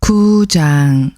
9장.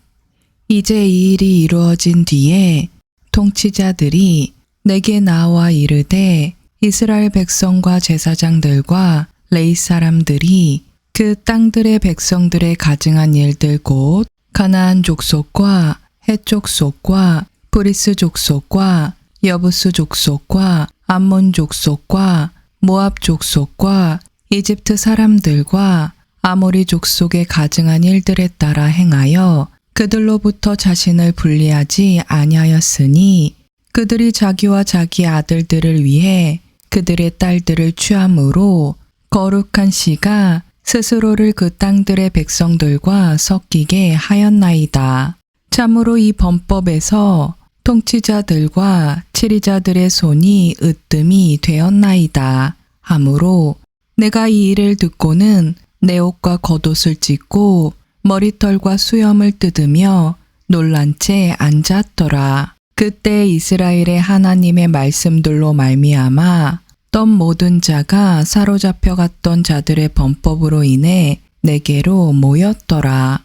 이제 이 일이 이루어진 뒤에 통치자들이 내게 나와 이르되 이스라엘 백성과 제사장들과 레이 사람들이 그 땅들의 백성들의 가증한 일들 곧 가나안 족속과 헷 족속과 브리스 족속과 여부스 족속과 암몬 족속과 모압 족속과 이집트 사람들과 아모리 족속의 가증한 일들에 따라 행하여 그들로부터 자신을 분리하지 아니하였으니 그들이 자기와 자기 아들들을 위해 그들의 딸들을 취함으로 거룩한 씨가 스스로를 그 땅들의 백성들과 섞이게 하였나이다. 참으로 이 범법에서 통치자들과 치리자들의 손이 으뜸이 되었나이다. 하므로 내가 이 일을 듣고는 내 옷과 겉옷을 찢고 머리털과 수염을 뜯으며 놀란 채 앉았더라. 그때 이스라엘의 하나님의 말씀들로 말미암아 떤 모든 자가 사로잡혀 갔던 자들의 범법으로 인해 내게로 모였더라.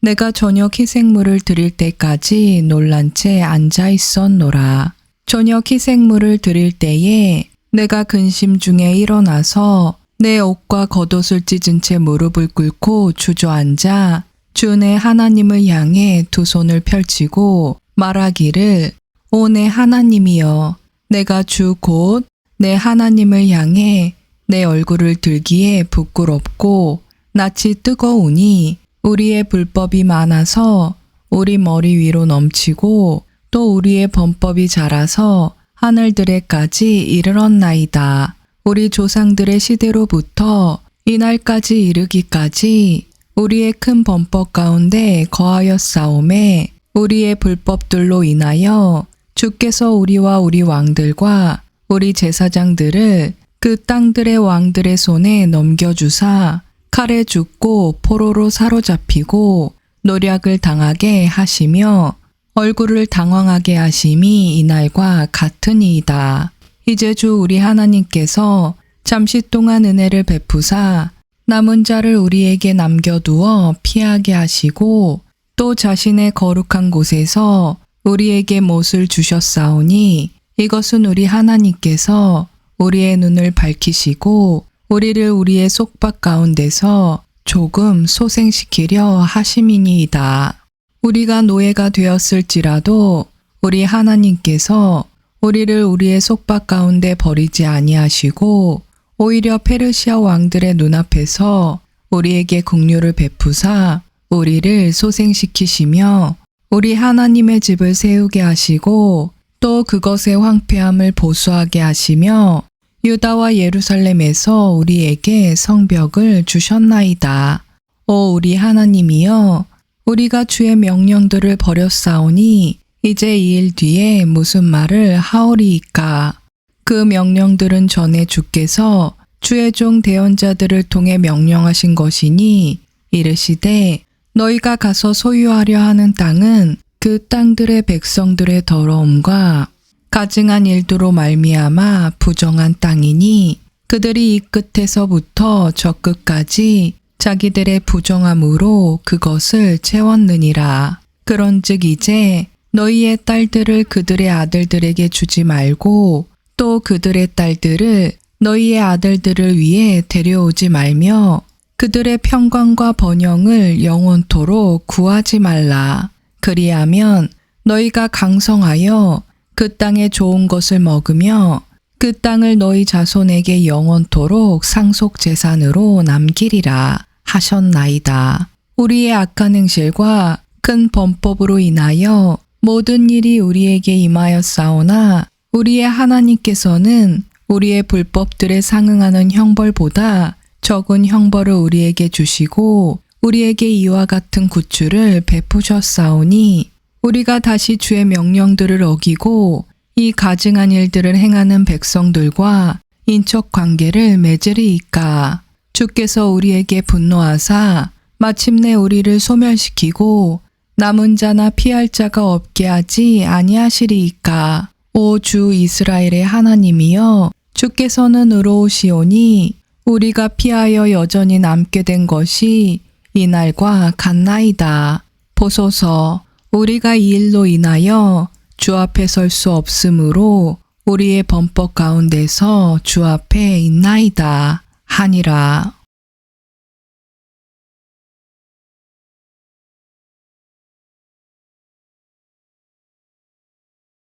내가 저녁 희생물을 드릴 때까지 놀란 채 앉아 있었노라. 저녁 희생물을 드릴 때에 내가 근심 중에 일어나서 내 옷과 겉옷을 찢은 채 무릎을 꿇고 주저앉아 주내 하나님을 향해 두 손을 펼치고 말하기를 오내 하나님이여 내가 주 곧 내 하나님을 향해 내 얼굴을 들기에 부끄럽고 낯이 뜨거우니 우리의 불법이 많아서 우리 머리 위로 넘치고 또 우리의 범법이 자라서 하늘들에까지 이르렀나이다. 우리 조상들의 시대로부터 이날까지 이르기까지 우리의 큰 범법 가운데 거하였사오매 우리의 불법들로 인하여 주께서 우리와 우리 왕들과 우리 제사장들을 그 땅들의 왕들의 손에 넘겨주사 칼에 죽고 포로로 사로잡히고 노략을 당하게 하시며 얼굴을 당황하게 하심이 이날과 같으니이다. 이제 주 우리 하나님께서 잠시 동안 은혜를 베푸사 남은 자를 우리에게 남겨두어 피하게 하시고 또 자신의 거룩한 곳에서 우리에게 못을 주셨사오니 이것은 우리 하나님께서 우리의 눈을 밝히시고 우리를 우리의 속박 가운데서 조금 소생시키려 하심이니이다. 우리가 노예가 되었을지라도 우리 하나님께서 우리를 우리의 속박 가운데 버리지 아니하시고 오히려 페르시아 왕들의 눈앞에서 우리에게 국류를 베푸사 우리를 소생시키시며 우리 하나님의 집을 세우게 하시고 또 그것의 황폐함을 보수하게 하시며 유다와 예루살렘에서 우리에게 성벽을 주셨나이다. 오 우리 하나님이여 우리가 주의 명령들을 버렸사오니 이제 이 일 뒤에 무슨 말을 하오리이까 그 명령들은 전에 주께서 주의 종 대언자들을 통해 명령하신 것이니 이르시되 너희가 가서 소유하려 하는 땅은 그 땅들의 백성들의 더러움과 가증한 일도로 말미암아 부정한 땅이니 그들이 이 끝에서부터 저 끝까지 자기들의 부정함으로 그것을 채웠느니라. 그런즉 이제 너희의 딸들을 그들의 아들들에게 주지 말고 또 그들의 딸들을 너희의 아들들을 위해 데려오지 말며 그들의 평강과 번영을 영원토록 구하지 말라. 그리하면 너희가 강성하여 그 땅의 좋은 것을 먹으며 그 땅을 너희 자손에게 영원토록 상속 재산으로 남기리라 하셨나이다. 우리의 악한 행실과 큰 범법으로 인하여 모든 일이 우리에게 임하였사오나 우리의 하나님께서는 우리의 불법들에 상응하는 형벌보다 적은 형벌을 우리에게 주시고 우리에게 이와 같은 구출을 베푸셨사오니 우리가 다시 주의 명령들을 어기고 이 가증한 일들을 행하는 백성들과 인척 관계를 맺으리이까. 주께서 우리에게 분노하사 마침내 우리를 소멸시키고 남은 자나 피할 자가 없게 하지 아니하시리이까. 오 주 이스라엘의 하나님이여 주께서는 의로우시오니 우리가 피하여 여전히 남게 된 것이 이날과 같나이다. 보소서 우리가 이 일로 인하여 주 앞에 설 수 없으므로 우리의 범법 가운데서 주 앞에 있나이다 하니라.